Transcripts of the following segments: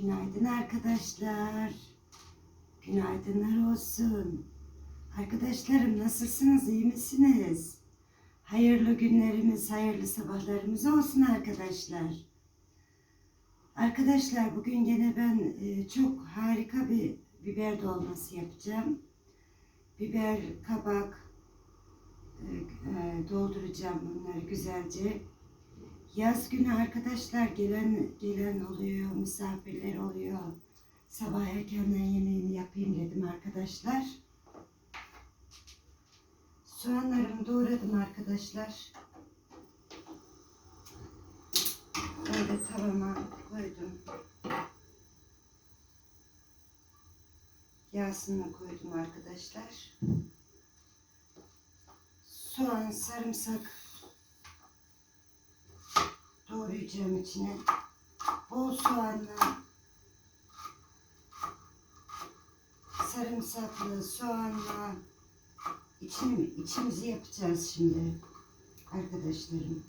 Günaydın arkadaşlar. Günaydınlar olsun. Arkadaşlarım nasılsınız? iyi misiniz? Hayırlı günlerimiz, hayırlı sabahlarımız olsun arkadaşlar. Arkadaşlar bugün gene ben e, çok harika bir biber dolması yapacağım. Biber, kabak e, e, dolduracağım bunları güzelce. Yaz günü arkadaşlar gelen gelen oluyor, misafirler oluyor. Sabah erkenden yemeğini yapayım dedim arkadaşlar. Soğanlarımı doğradım arkadaşlar. Böyle tavama koydum. Yağsını koydum arkadaşlar. Soğan, sarımsak doğrayacağım içine. Bol soğanla sarımsaklı soğanla içini, içimizi yapacağız şimdi arkadaşlarım.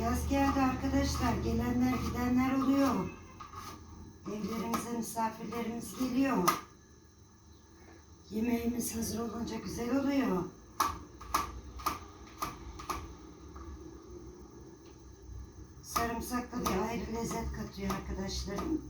Yaz geldi arkadaşlar. Gelenler gidenler oluyor. Evlerimize misafirlerimiz geliyor. Yemeğimiz hazır olunca güzel oluyor. Sarımsak da bir ayrı lezzet katıyor arkadaşlarım.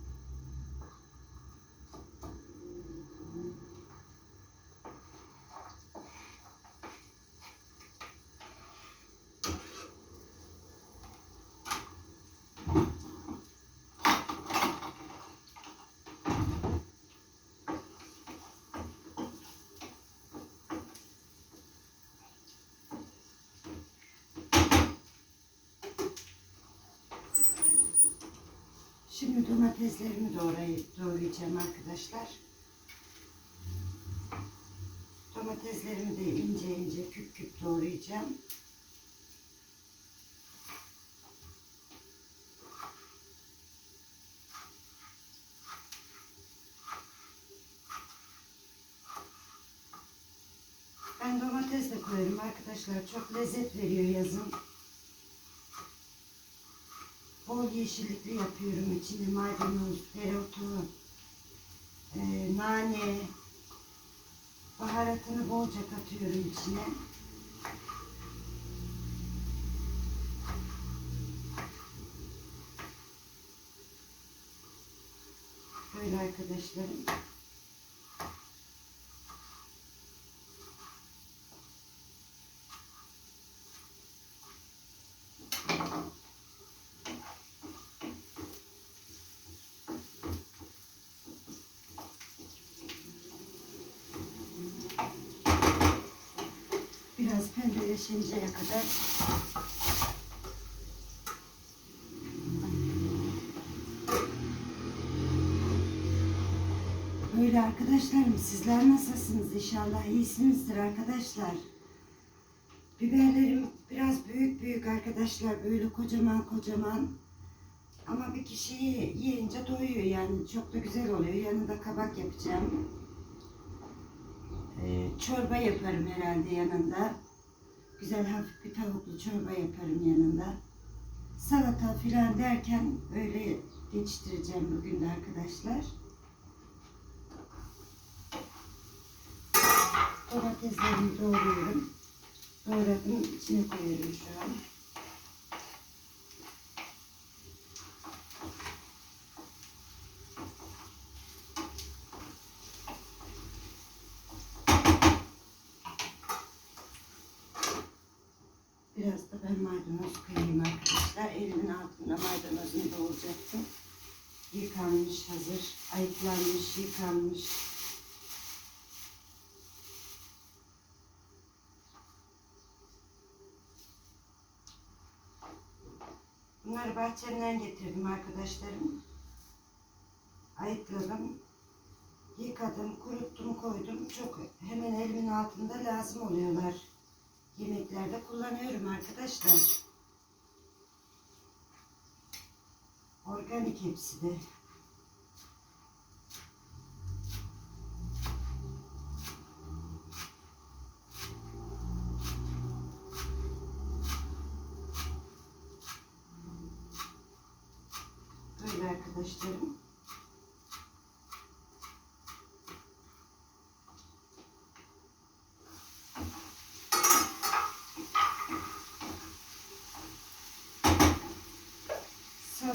Şimdi domateslerimi doğray doğrayacağım arkadaşlar. Domateslerimi de ince ince küp küp doğrayacağım. Ben domates de koyarım arkadaşlar. Çok lezzet veriyor yazın. Bol yeşillikli yapıyorum. İçine maydanoz, dereotu, e, nane, baharatını bolca katıyorum içine. Böyle arkadaşlarım. Biraz pembeleşinceye kadar Böyle arkadaşlarım sizler nasılsınız? İnşallah iyisinizdir arkadaşlar. Biberlerim biraz büyük büyük arkadaşlar. Böyle kocaman kocaman. Ama bir kişi yiyince doyuyor yani. Çok da güzel oluyor. Yanında kabak yapacağım. Ee, çorba yaparım herhalde yanında. Güzel hafif bir tavuklu çorba yaparım yanında. Salata filan derken öyle geçiştireceğim bugün de arkadaşlar. Domateslerimi doğruyorum. Doğradım. içine koyuyorum şu an. Biraz da ben maydanoz koyayım arkadaşlar. Elimin altında maydanozunu doğrayacaktım. Yıkanmış hazır. Ayıklanmış, yıkanmış. Bunları bahçemden getirdim arkadaşlarım. Ayıkladım. Yıkadım, kuruttum, koydum. Çok hemen elimin altında lazım oluyorlar. Yemeklerde kullanıyorum arkadaşlar. Organik hepsi de. arkadaşlarım.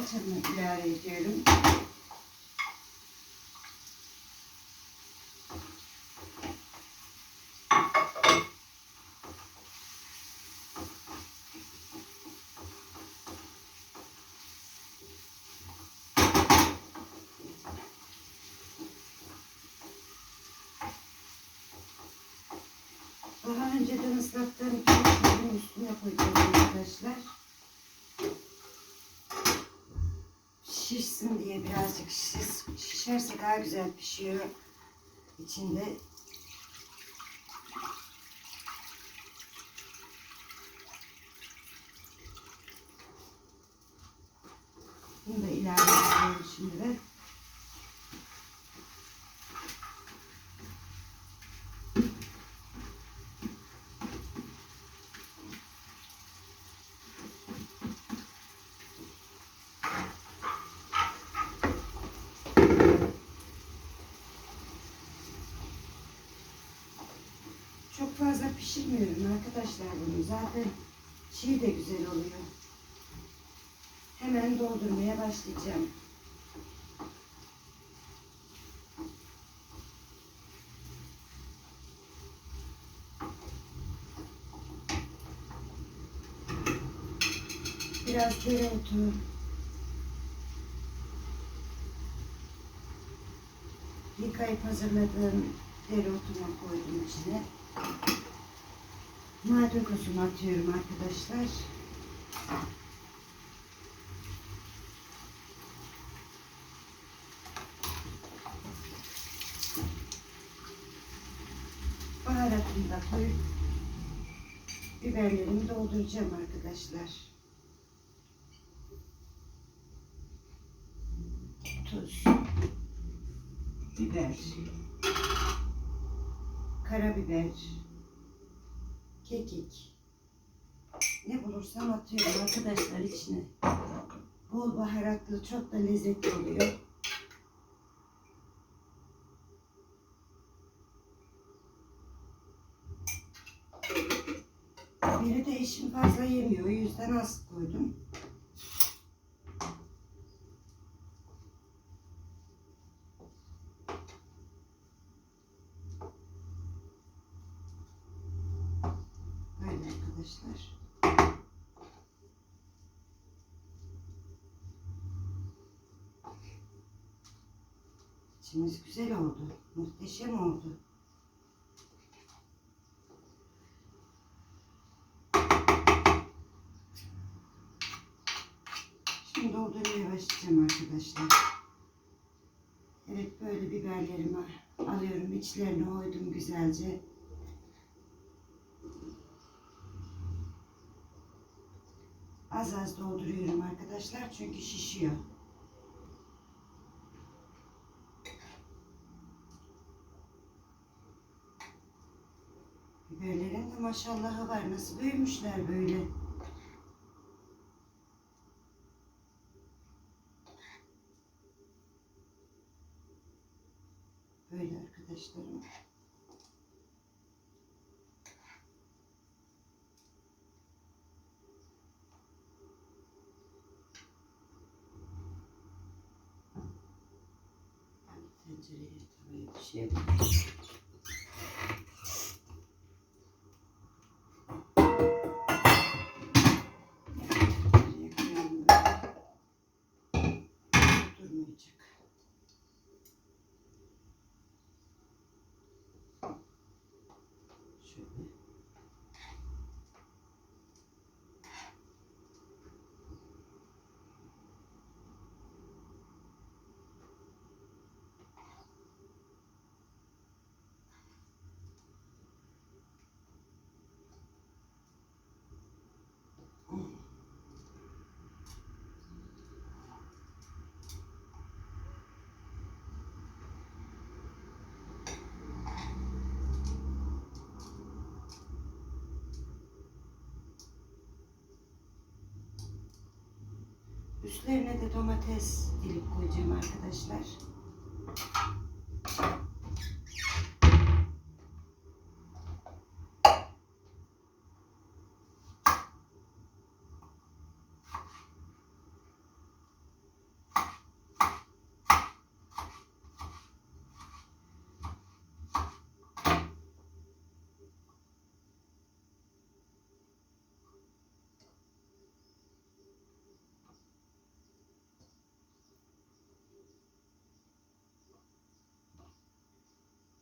Salçamı ilave ediyorum. Daha önceden ıslattığım pirinçlerin üstüne koyacağım arkadaşlar. Şişsin diye birazcık şiş, şişerse daha güzel pişiyor içinde. Bunu da ilave ediyorum şimdi fazla pişirmiyorum arkadaşlar bunu. Zaten çiğ de güzel oluyor. Hemen doldurmaya başlayacağım. Biraz dereotu. Yıkayıp hazırladığım dereotunu koydum içine. Maydanozumu atıyorum arkadaşlar. Baharatımı da koyup biberlerimi dolduracağım arkadaşlar. Tuz, biber, karabiber, kekik. Ne bulursam atıyorum arkadaşlar içine. Bol baharatlı çok da lezzetli oluyor. Biri de eşim fazla yemiyor. O yüzden az koydum. Böyle arkadaşlar. İçimiz güzel oldu. Muhteşem oldu. Şimdi doldurmaya başlayacağım arkadaşlar. Evet böyle biberlerimi alıyorum. içlerini oydum güzelce. Az az dolduruyorum arkadaşlar çünkü şişiyor. Biberlerin de maşallahı var. Nasıl büyümüşler böyle. Böyle arkadaşlarım. Tencereye tavaya bir şey yapayım. Tencereye koyalım böyle. Durmayacak. Şöyle. Üstlerine de domates dilip koyacağım arkadaşlar.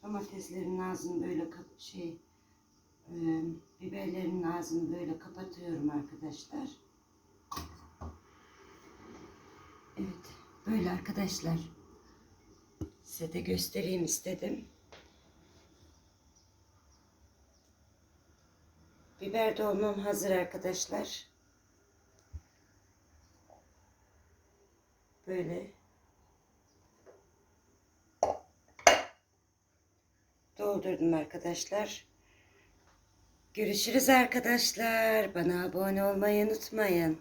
Domateslerin ağzını böyle şey e, biberlerin ağzını böyle kapatıyorum arkadaşlar. Evet, böyle arkadaşlar. Size de göstereyim istedim. Biber dolmam hazır arkadaşlar. Böyle doldurdum arkadaşlar. Görüşürüz arkadaşlar. Bana abone olmayı unutmayın.